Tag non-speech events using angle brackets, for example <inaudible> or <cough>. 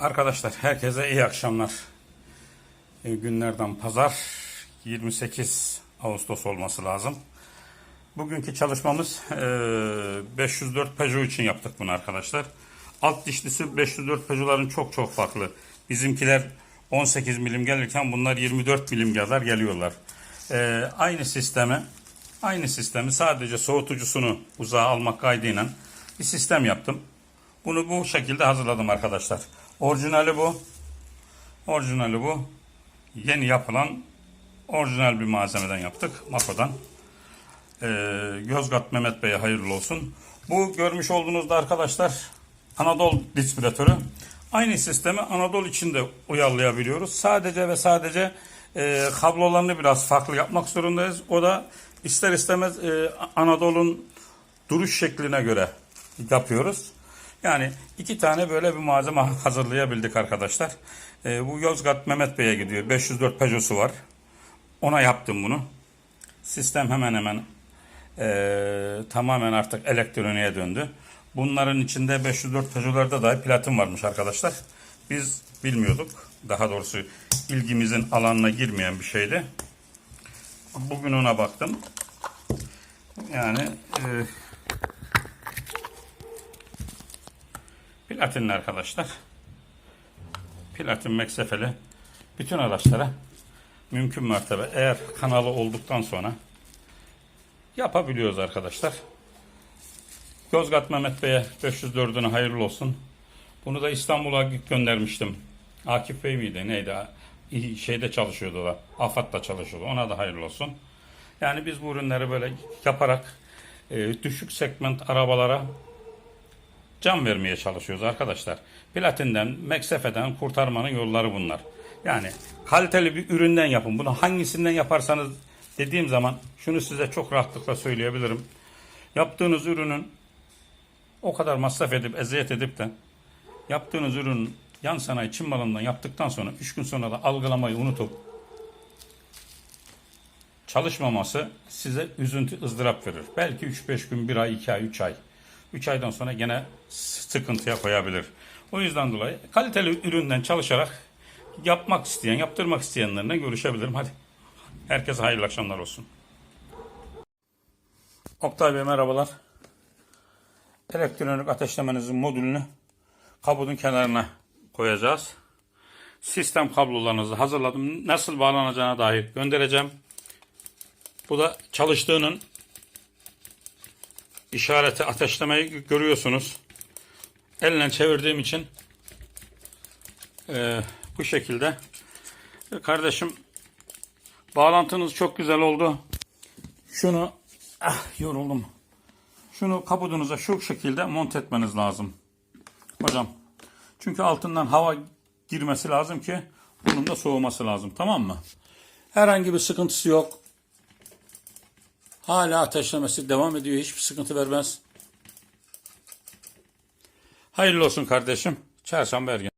Arkadaşlar herkese iyi akşamlar. E, günlerden pazar 28 Ağustos olması lazım. Bugünkü çalışmamız e, 504 Peugeot için yaptık bunu arkadaşlar. Alt dişlisi 504 Peugeot'ların çok çok farklı. Bizimkiler 18 milim gelirken bunlar 24 milim kadar geliyorlar. E, aynı sistemi aynı sistemi sadece soğutucusunu uzağa almak kaydıyla bir sistem yaptım. Bunu bu şekilde hazırladım arkadaşlar. Orijinali bu. Orijinali bu. Yeni yapılan orijinal bir malzemeden yaptık. Mako'dan. Ee, Yozgat Mehmet Bey'e hayırlı olsun. Bu görmüş olduğunuzda arkadaşlar Anadolu distribütörü. Aynı sistemi Anadolu için de uyarlayabiliyoruz. Sadece ve sadece e, kablolarını biraz farklı yapmak zorundayız. O da ister istemez e, Anadolu'nun duruş şekline göre yapıyoruz. Yani iki tane böyle bir malzeme <laughs> hazırlayabildik arkadaşlar. Ee, bu Yozgat Mehmet Bey'e gidiyor. 504 Peugeot'su var. Ona yaptım bunu. Sistem hemen hemen ee, tamamen artık elektroniğe döndü. Bunların içinde 504 Peugeot'larda dahi platin varmış arkadaşlar. Biz bilmiyorduk. Daha doğrusu ilgimizin alanına girmeyen bir şeydi. Bugün ona baktım. Yani e, Platinli arkadaşlar. Platin meksefeli bütün araçlara mümkün mertebe eğer kanalı olduktan sonra yapabiliyoruz arkadaşlar. Yozgat Mehmet Bey'e 504'ünü hayırlı olsun. Bunu da İstanbul'a göndermiştim. Akif Bey miydi neydi? Şeyde çalışıyordu da. AFAD'da çalışıyordu. Ona da hayırlı olsun. Yani biz bu ürünleri böyle yaparak e, düşük segment arabalara can vermeye çalışıyoruz arkadaşlar. Platinden, meksefeden kurtarmanın yolları bunlar. Yani kaliteli bir üründen yapın. Bunu hangisinden yaparsanız dediğim zaman şunu size çok rahatlıkla söyleyebilirim. Yaptığınız ürünün o kadar masraf edip eziyet edip de yaptığınız ürünün yan sanayi Çin malından yaptıktan sonra 3 gün sonra da algılamayı unutup çalışmaması size üzüntü ızdırap verir. Belki 3-5 gün, 1 ay, 2 ay, 3 ay. 3 aydan sonra gene sıkıntıya koyabilir. O yüzden dolayı kaliteli üründen çalışarak yapmak isteyen, yaptırmak isteyenlerle görüşebilirim. Hadi. Herkese hayırlı akşamlar olsun. Oktay Bey merhabalar. Elektronik ateşlemenizin modülünü kabudun kenarına koyacağız. Sistem kablolarınızı hazırladım. Nasıl bağlanacağına dair göndereceğim. Bu da çalıştığının işareti ateşlemeyi görüyorsunuz. Elle çevirdiğim için e, bu şekilde. Kardeşim bağlantınız çok güzel oldu. Şunu ah, yoruldum. Şunu kabudunuza şu şekilde monte etmeniz lazım. Hocam. Çünkü altından hava girmesi lazım ki bunun da soğuması lazım. Tamam mı? Herhangi bir sıkıntısı yok. Hala ateşlemesi devam ediyor. Hiçbir sıkıntı vermez. Hayırlı olsun kardeşim. Çarşamba ergen.